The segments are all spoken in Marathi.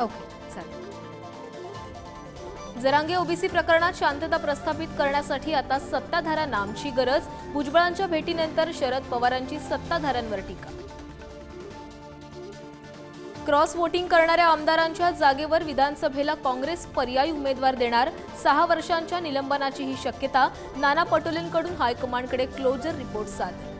ओके चालेल. जरांगे ओबीसी प्रकरणात शांतता प्रस्थापित करण्यासाठी आता सत्ताधाऱ्यांना आमची गरज. भुजबळांच्या भेटीनंतर शरद पवारांची सत्ताधाऱ्यांवर टीका. क्रॉस वोटिंग करणाऱ्या आमदारांच्या जागेवर विधानसभेला काँग्रेस पर्यायी उमेदवार देणार. सहा वर्षांच्या निलंबनाची ही शक्यता. नाना पटोलेंकडून हायकमांडकडे क्लोजर रिपोर्ट सादर.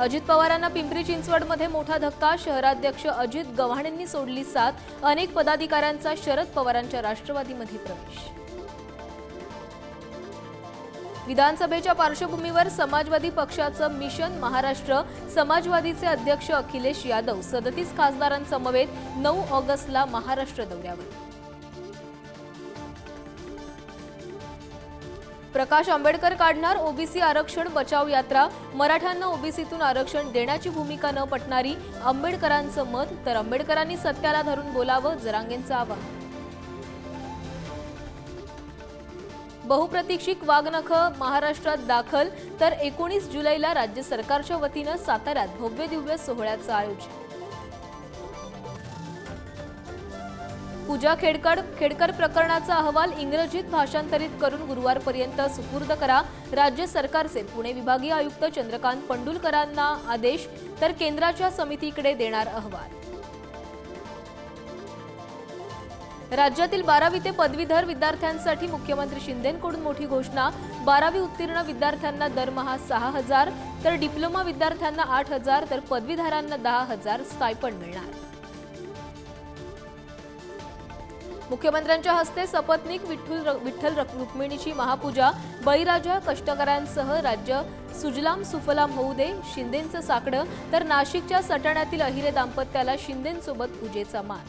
अजित पवारांना पिंपरी चिंचवडमध्ये मोठा धक्का. शहराध्यक्ष अजित गव्हाणेंनी सोडली साथ. अनेक पदाधिकाऱ्यांचा शरद पवारांच्या राष्ट्रवादीमध्ये प्रवेश. विधानसभेच्या पार्श्वभूमीवर समाजवादी पक्षाचं मिशन महाराष्ट्र. समाजवादीचे अध्यक्ष अखिलेश यादव सदतीस खासदारांसमवेत नऊ ऑगस्टला महाराष्ट्र दौऱ्यावर. प्रकाश आंबेडकर काढणार ओबीसी आरक्षण बचाव यात्रा मराठ्यांना ओबीसीतून आरक्षण देण्याची भूमिका न पटणारी आंबेडकरांचं मत तर आंबेडकरांनी सत्याला धरून बोलावं जरांगेंचं आवाहन. बहुप्रतीक्षित वाघनखं महाराष्ट्रात दाखल तर एकोणीस जुलैला राज्य सरकारच्या वतीनं साताऱ्यात भव्य दिव्य सोहळ्याचं आयोजन. पूजा खेडकर खेडकर प्रकरणाचा अहवाल इंग्रजीत भाषांतरित करून गुरुवारपर्यंत सुपूर्द करा. राज्य सरकारचे पुणे विभागीय आयुक्त चंद्रकांत पंडुलकरांना आदेश तर केंद्राच्या समितीकडे देणार अहवाल. राज्यातील बारावी ते पदवीधर विद्यार्थ्यांसाठी मुख्यमंत्री शिंदेंकडून मोठी घोषणा. बारावी उत्तीर्ण विद्यार्थ्यांना दरमहा सहा हजार तर डिप्लोमा विद्यार्थ्यांना आठ हजार तर पदवीधरांना दहा हजार स्टायपंड मिळणार. मुख्यमंत्र्यांच्या हस्ते सपत्नीक विठ्ठल विठ्ठल रुक्मिणीची महापूजा बळीराजा कष्टकऱ्यांसह राज्य सुजलाम सुफलाम होऊ दे शिंदेंचं साकडं तर नाशिकच्या सटाण्यातील अहिरे दाम्पत्याला शिंदेंसोबत पूजेचा मान.